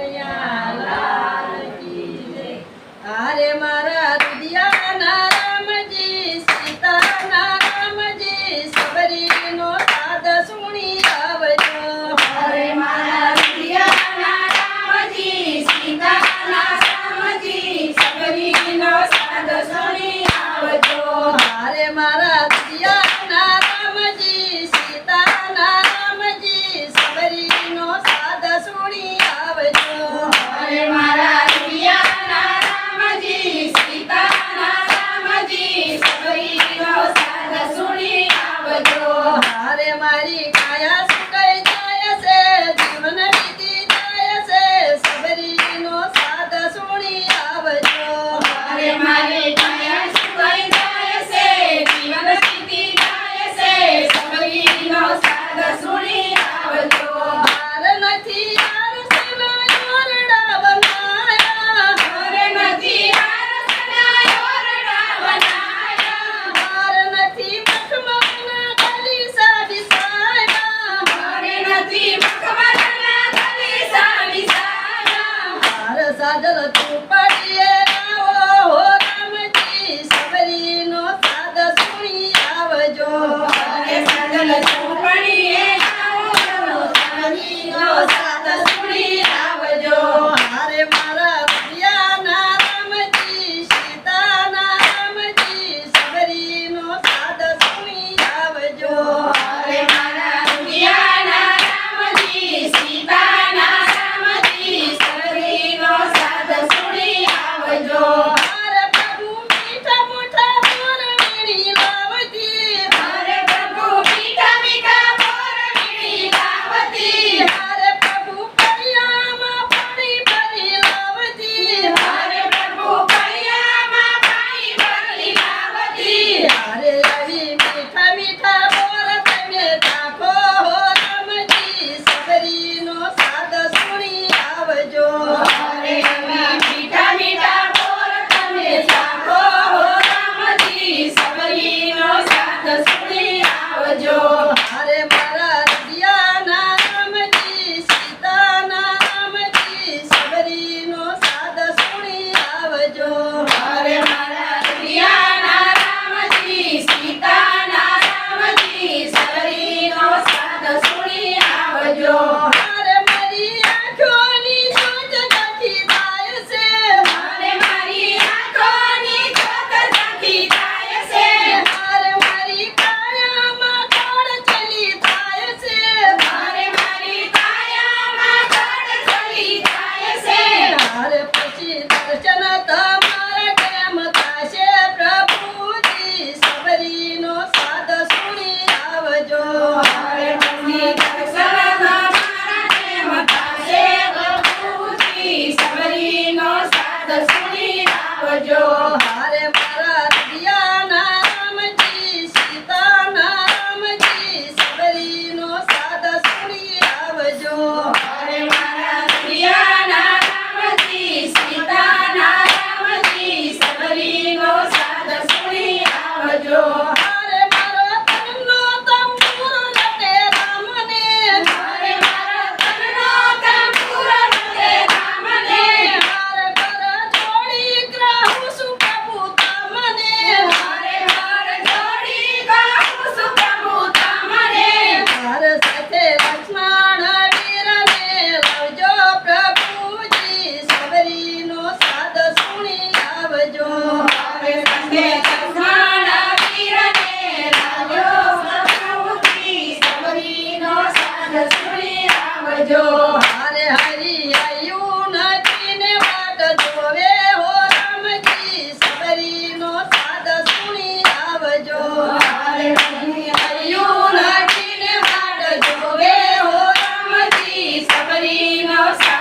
કનૈયા લાલ કી જય આરે મારા દુધિયા ના રામજી સીતા ના રામજી સબરી નો સાદ સુણી આવજો. હરે મારા દુધિયા ના રામજી સીતા ના મારા tu padier વાત આવજો. હરે મારા દિયા નામજી સીતા સાદ સુની આવજો. હરે મારા દિયા નામજી સાદ સુની આવજો.